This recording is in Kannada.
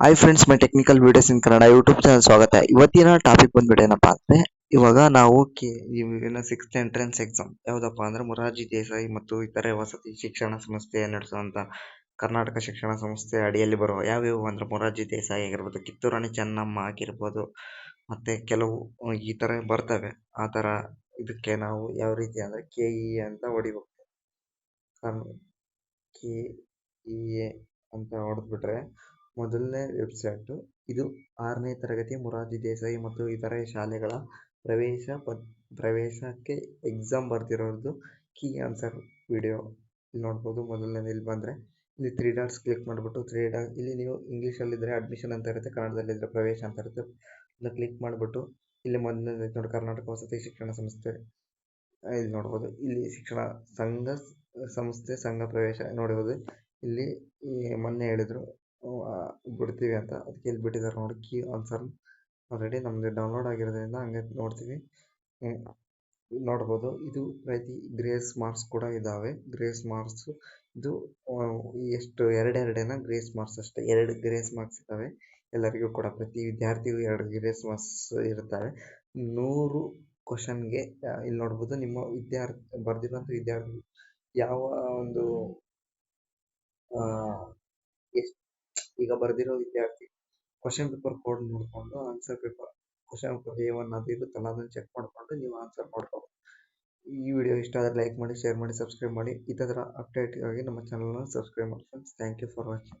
Hi friends my technical videos in Kannada YouTube channel ಸ್ವಾಗತ ಇವತ್ತಿನ ಟಾಪಿಕ್ ಬಂದ್ಬಿಟ್ಟು ಏನಪ್ಪ ಅಂದ್ರೆ, ಇವಾಗ ನಾವು ಕೆ ಇವಾಗಿನ ಸಿಕ್ಸ್ತ್ ಎಂಟ್ರೆನ್ಸ್ ಎಕ್ಸಾಮ್ ಯಾವುದಪ್ಪ ಅಂದ್ರೆ ಮೊರಾರ್ಜಿ ದೇಸಾಯಿ ಮತ್ತು ಇತರೆ ವಸತಿ ಶಿಕ್ಷಣ ಸಂಸ್ಥೆ ನಡೆಸುವಂಥ ಕರ್ನಾಟಕ ಶಿಕ್ಷಣ ಸಂಸ್ಥೆ ಅಡಿಯಲ್ಲಿ ಬರುವ ಯಾವ್ಯಾವು ಅಂದ್ರೆ ಮೊರಾರ್ಜಿ ದೇಸಾಯಿ ಆಗಿರ್ಬೋದು, ಕಿತ್ತೂರಾಣಿ ಚೆನ್ನಮ್ಮ ಆಗಿರ್ಬೋದು, ಮತ್ತೆ ಕೆಲವು ಈ ಥರ ಬರ್ತವೆ. ಆ ಥರ ಇದಕ್ಕೆ ನಾವು ಯಾವ ರೀತಿ ಅಂದ್ರೆ ಕೆ ಇ ಅಂತ ಹೊಡಿಬೇಕು. ಕೆ ಇ ಎ ಅಂತ ಹೊಡೆದ್ಬಿಟ್ರೆ ಮೊದಲನೇ ವೆಬ್ಸೈಟು ಇದು ಆರನೇ ತರಗತಿ ಮೊರಾರ್ಜಿ ದೇಸಾಯಿ ಮತ್ತು ಇತರ ಶಾಲೆಗಳ ಪ್ರವೇಶ ಪದ್, ಪ್ರವೇಶಕ್ಕೆ ಎಕ್ಸಾಮ್ ಬರ್ತಿರೋದು ಕೀ ಆನ್ಸರ್ ವಿಡಿಯೋ ಇಲ್ಲಿ ನೋಡ್ಬೋದು ಮೊದಲನೇದು ಇಲ್ಲಿ ಬಂದರೆ ಇಲ್ಲಿ ತ್ರೀ ಡಾಟ್ಸ್ ಕ್ಲಿಕ್ ಮಾಡಿಬಿಟ್ಟು ತ್ರೀ ಡಾಟ್ ಇಲ್ಲಿ ನೀವು ಇಂಗ್ಲೀಷಲ್ಲಿದ್ದರೆ ಅಡ್ಮಿಷನ್ ಅಂತ ಇರುತ್ತೆ ಕನ್ನಡದಲ್ಲಿದ್ದರೆ ಪ್ರವೇಶ ಅಂತ ಇರುತ್ತೆ. ಅದನ್ನ ಕ್ಲಿಕ್ ಮಾಡಿಬಿಟ್ಟು ಇಲ್ಲಿ ಮೊದಲನೇದು ನೋಡಿ ಕರ್ನಾಟಕ ವಸತಿ ಶಿಕ್ಷಣ ಸಂಸ್ಥೆ. ಇಲ್ಲಿ ನೋಡ್ಬೋದು. ಇಲ್ಲಿ ಶಿಕ್ಷಣ ಸಂಘ, ಸಂಸ್ಥೆ, ಸಂಘ ಪ್ರವೇಶ. ನೋಡ್ಬೋದು ಇಲ್ಲಿ ಮೊನ್ನೆ ಹೇಳಿದ್ರು ಬಿಡ್ತೀವಿ ಅಂತ. ಅದಕ್ಕೆ ಇಲ್ಲಿ ಬಿಟ್ಟಿದ್ದಾರೆ ನೋಡಿ ಕೀ ಆನ್ಸರ್ ಆಲ್ರೆಡಿ ನಮಗೆ ಡೌನ್ಲೋಡ್ ಆಗಿರೋದ್ರಿಂದ ಹಂಗೆ ನೋಡ್ತೀವಿ. ನೋಡ್ಬೋದು. ಇದು ಪ್ರತಿ ಗ್ರೇಸ್ ಮಾರ್ಕ್ಸ್ ಕೂಡ ಇದ್ದಾವೆ ಗ್ರೇಸ್ ಮಾರ್ಕ್ಸ್ ಇದು ಎಷ್ಟು, ಎರಡೆರಡೇನ ಗ್ರೇಸ್ ಮಾರ್ಕ್ಸ್ ಅಷ್ಟೇ. ಎರಡು ಗ್ರೇಸ್ ಮಾರ್ಕ್ಸ್ ಇದ್ದಾವೆ. ಎಲ್ಲರಿಗೂ ಕೂಡ, ಪ್ರತಿ ವಿದ್ಯಾರ್ಥಿಗೂ ಎರಡು ಗ್ರೇಸ್ ಮಾರ್ಕ್ಸ್ ಇರುತ್ತವೆ. ನೂರು ಕ್ವಶನ್ಗೆ ಇಲ್ಲಿ ನೋಡ್ಬೋದು ನಿಮ್ಮ ವಿದ್ಯಾರ್ಥಿ, ಬರೆದಿರುವಂಥ ವಿದ್ಯಾರ್ಥಿ ಯಾವ ಒಂದು ಈಗ ಬರೆದಿರೋ ವಿದ್ಯಾರ್ಥಿ ಕ್ವಶನ್ ಪೇಪರ್ ಕೋಡ್ ನೋಡಿಕೊಂಡು answer paper question paper A one ಅದು ಇರುತ್ತಲ್ಲ ಅದನ್ನು ಚೆಕ್ ಮಾಡಿಕೊಂಡು ನೀವು ಆನ್ಸರ್ ಮಾಡ್ಕೋಬೋದು ಈ ವಿಡಿಯೋ ಇಷ್ಟ ಆದರೆ ಲೈಕ್ ಮಾಡಿ ಶೇರ್ ಮಾಡಿ ಸಬ್ಸ್ಕ್ರೈಬ್ ಮಾಡಿ. ಈ ಥರ ಅಪ್ಡೇಟ್ಗಾಗಿ ನಮ್ಮ ಚಾನಲ್ನ ಸಬ್ಸ್ಕ್ರೈಬ್ ಮಾಡಿ friends thank you for watching